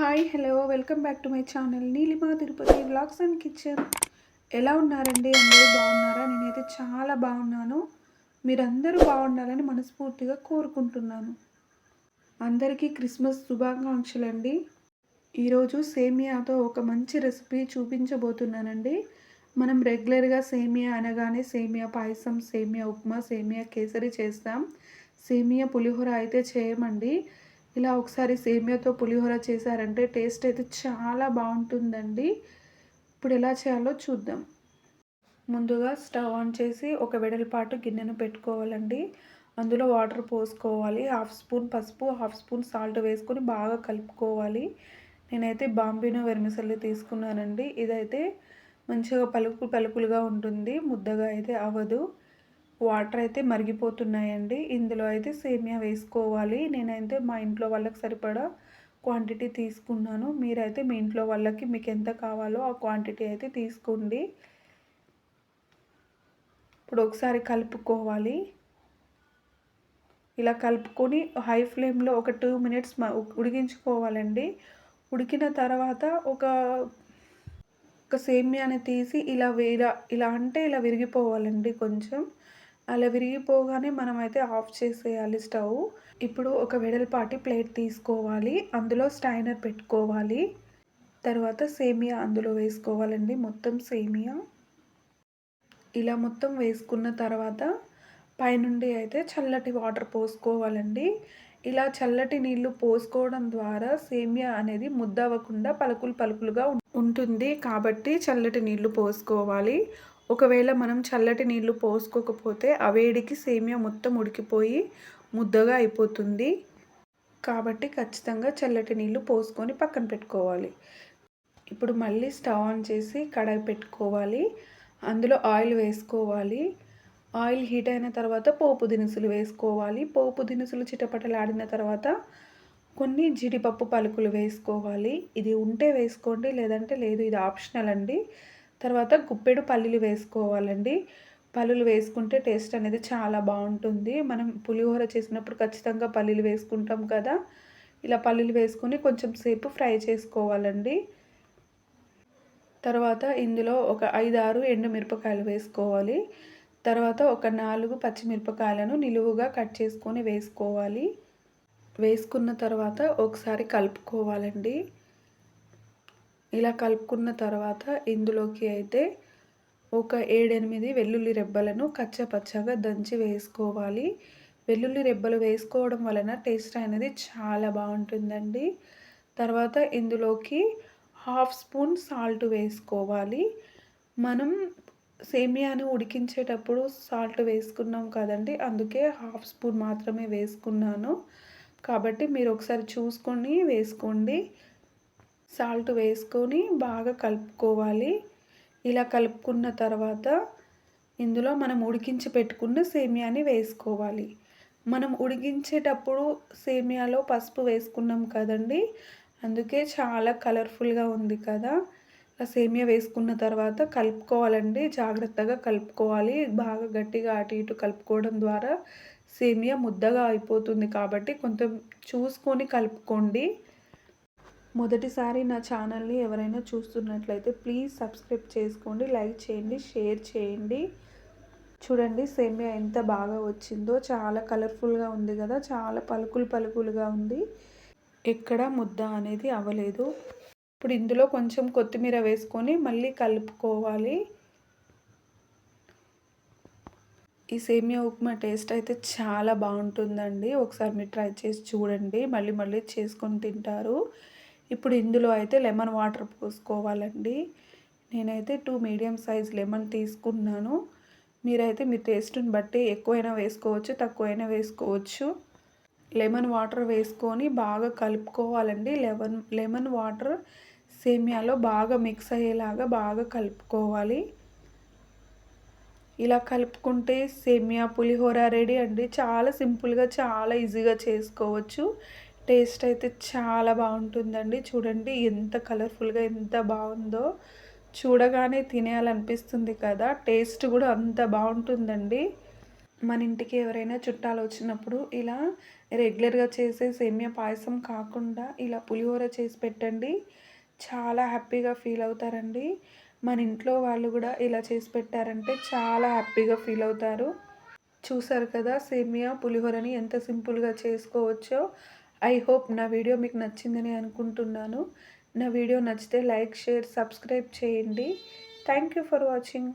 Hi hello welcome back to my channel Neelima Tirupati vlogs and kitchen. ఎలా ఉన్నారండి? అందరూ బాగున్నారా? నేనైతే చాలా బాగున్నాను. మీరందరూ బాగుండాలని మనస్ఫూర్తిగా కోరుకుంటున్నాను. అందరికీ క్రిస్మస్ శుభాకాంక్షలు అండి. ఈరోజు సేమియాతో ఒక మంచి రెసిపీ చూపించబోతున్నానండి. మనం రెగ్యులర్గా సేమియా అనగానే సేమియా పాయసం సేమియా ఉప్మా సేమియా కేసరి చేస్తాం. సేమియా పులిహోర అయితే చేయమండి. ఇలా ఒకసారి సేమియాతో పులిహోర చేశారంటే టేస్ట్ అయితే చాలా బాగుంటుందండి. ఇప్పుడు ఎలా చేయాలో చూద్దాం. ముందుగా స్టవ్ ఆన్ చేసి ఒక వెడల్పాటు గిన్నెను పెట్టుకోవాలండి. అందులో వాటర్ పోసుకోవాలి. హాఫ్ స్పూన్ పసుపు హాఫ్ స్పూన్ సాల్ట్ వేసుకొని బాగా కలుపుకోవాలి. నేనైతే బాంబినో వెర్మిసల్లి తీసుకున్నానండి. ఇదైతే మంచిగా పలుకు పలుకులుగా ఉంటుంది. ముద్దగా అయితే అవ్వదు. వాటర్ అయితే మరిగిపోతున్నాయండి. ఇందులో అయితే సేమియా వేసుకోవాలి. నేనైతే మా ఇంట్లో వాళ్ళకి సరిపడా క్వాంటిటీ తీసుకున్నాను. మీరైతే మీ ఇంట్లో వాళ్ళకి మీకు ఎంత కావాలో ఆ క్వాంటిటీ అయితే తీసుకోండి. ఇప్పుడు ఒకసారి కలుపుకోవాలి. ఇలా కలుపుకొని హై ఫ్లేమ్లో ఒక టూ మినిట్స్ ఉడికించుకోవాలండి. ఉడికిన తర్వాత ఒక ఒక సేమియాని తీసి ఇలా ఇలా ఇలా అంటే ఇలా విరిగిపోవాలండి కొంచెం. అలా విరిగిపోగానే మనమైతే ఆఫ్ చేసేయాలి స్టవ్. ఇప్పుడు ఒక వెడల్పాటి ప్లేట్ తీసుకోవాలి. అందులో స్టైనర్ పెట్టుకోవాలి. తర్వాత సేమియా అందులో వేసుకోవాలండి. మొత్తం సేమియా. ఇలా మొత్తం వేసుకున్న తర్వాత పైనుండి అయితే చల్లటి వాటర్ పోసుకోవాలండి. ఇలా చల్లటి నీళ్ళు పోసుకోవడం ద్వారా సేమియా అనేది ముద్దవ్వకుండా పలుకులు పలుకులుగా ఉంటుంది. కాబట్టి చల్లటి నీళ్ళు పోసుకోవాలి. ఒకవేళ మనం చల్లటి నీళ్ళు పోసుకోకపోతే ఆ వేడికి సేమియా మొత్తం ఉడికిపోయి ముద్దగా అయిపోతుంది. కాబట్టి ఖచ్చితంగా చల్లటి నీళ్ళు పోసుకొని పక్కన పెట్టుకోవాలి. ఇప్పుడు మళ్ళీ స్టవ్ ఆన్ చేసి కడాయి పెట్టుకోవాలి. అందులో ఆయిల్ వేసుకోవాలి. ఆయిల్ హీట్ అయిన తర్వాత పోపు దినుసులు వేసుకోవాలి. పోపు దినుసులు చిటపటలాడిన తర్వాత కొన్ని జీడిపప్పు పలుకులు వేసుకోవాలి. ఇది ఉంటే వేసుకోండి లేదంటే లేదు ఇది ఆప్షనల్ అండి. తర్వాత గుప్పెడు పల్లీలు వేసుకోవాలండి. పల్లీలు వేసుకుంటే టేస్ట్ అనేది చాలా బాగుంటుంది. మనం పులిహోర చేసినప్పుడు ఖచ్చితంగా పల్లీలు వేసుకుంటాం కదా. ఇలా పల్లీలు వేసుకొని కొంచెం సేపు ఫ్రై చేసుకోవాలండి. తర్వాత ఇందులో ఒక ఐదు ఆరు ఎండుమిరపకాయలు వేసుకోవాలి. తర్వాత ఒక నాలుగు పచ్చిమిరపకాయలను నిలువుగా కట్ చేసుకొని వేసుకోవాలి. వేసుకున్న తర్వాత ఒకసారి కలుపుకోవాలండి. ఇలా కలుపుకున్న తర్వాత ఇందులోకి అయితే ఒక ఏడెనిమిది వెల్లుల్లి రెబ్బలను కచ్చపచ్చగా దంచి వేసుకోవాలి. వెల్లుల్లి రెబ్బలు వేసుకోవడం వలన టేస్ట్ అనేది చాలా బాగుంటుందండి. తర్వాత ఇందులోకి హాఫ్ స్పూన్ సాల్ట్ వేసుకోవాలి. మనం సేమియాను ఉడికించేటప్పుడు సాల్ట్ వేసుకున్నాం కదండి అందుకే హాఫ్ స్పూన్ మాత్రమే వేసుకున్నాను. కాబట్టి మీరు ఒకసారి చూసుకొని వేసుకోండి. సాల్ట్ వేసుకొని బాగా కలుపుకోవాలి. ఇలా కలుపుకున్న తర్వాత ఇందులో మనం ఉడికించి పెట్టుకున్న సేమియాని వేసుకోవాలి. మనం ఉడికించేటప్పుడు సేమియాలో పసుపు వేసుకున్నాం కదండి? అందుకే చాలా కలర్ఫుల్గా ఉంది కదా? ఆ సేమియా వేసుకున్న తర్వాత కలుపుకోవాలండి. జాగ్రత్తగా కలుపుకోవాలి. బాగా గట్టిగా అటు ఇటు కలుపుకోవడం ద్వారా సేమియా ముద్దగా అయిపోతుంది కాబట్టి కొంచెం చూసుకొని కలుపుకోండి. మొదటిసారి నా ఛానల్ని ఎవరైనా చూస్తున్నట్లయితే ప్లీజ్ సబ్స్క్రైబ్ చేసుకోండి లైక్ చేయండి షేర్ చేయండి. చూడండి సేమియా ఎంత బాగా వచ్చిందో. చాలా కలర్ఫుల్గా ఉంది కదా చాలా పలుకులు పలుకులుగా ఉంది. ఎక్కడ ముద్ద అనేది అవ్వలేదు. ఇప్పుడు ఇందులో కొంచెం కొత్తిమీర వేసుకొని మళ్ళీ కలుపుకోవాలి. ఈ సేమియా ఉప్మా టేస్ట్ అయితే చాలా బాగుంటుందండి. ఒకసారి మీరు ట్రై చేసి చూడండి. మళ్ళీ మళ్ళీ చేసుకొని తింటారు. ఇప్పుడు ఇందులో అయితే లెమన్ వాటర్ పోసుకోవాలండి. నేనైతే టూ మీడియం సైజ్ లెమన్ తీసుకున్నాను. మీరైతే మీ టేస్ట్ని బట్టి ఎక్కువైనా వేసుకోవచ్చు తక్కువైనా వేసుకోవచ్చు. లెమన్ వాటర్ వేసుకొని బాగా కలుపుకోవాలండి. లెమన్ లెమన్ వాటర్ సేమియాలో బాగా మిక్స్ అయ్యేలాగా బాగా కలుపుకోవాలి. ఇలా కలుపుకుంటే సేమియా పులిహోర రెడీ అండి. చాలా సింపుల్గా చాలా ఈజీగా చేసుకోవచ్చు. టేస్ట్ అయితే చాలా బాగుంటుందండి. చూడండి ఎంత కలర్ఫుల్గా ఎంత బాగుందో. చూడగానే తినేయాలనిపిస్తుంది కదా. టేస్ట్ కూడా అంత బాగుంటుందండి. మన ఇంటికి ఎవరైనా చుట్టాలు వచ్చినప్పుడు ఇలా రెగ్యులర్గా చేసే సేమియా పాయసం కాకుండా ఇలా పులిహోర చేసి పెట్టండి. చాలా హ్యాపీగా ఫీల్ అవుతారండి. మన ఇంట్లో వాళ్ళు కూడా ఇలా చేసి పెట్టారంటే చాలా హ్యాపీగా ఫీల్ అవుతారు. చూసారు కదా సేమియా పులిహోరని ఎంత సింపుల్గా చేసుకోవచ్చో. ఐ హోప్ నా వీడియో మీకు నచ్చిందని అనుకుంటున్నాను. నా వీడియో నచ్చితే లైక్ షేర్ సబ్స్క్రైబ్ చేయండి. Thank you for watching.